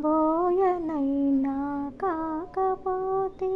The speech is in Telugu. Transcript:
బోయనైనా కాకపోతే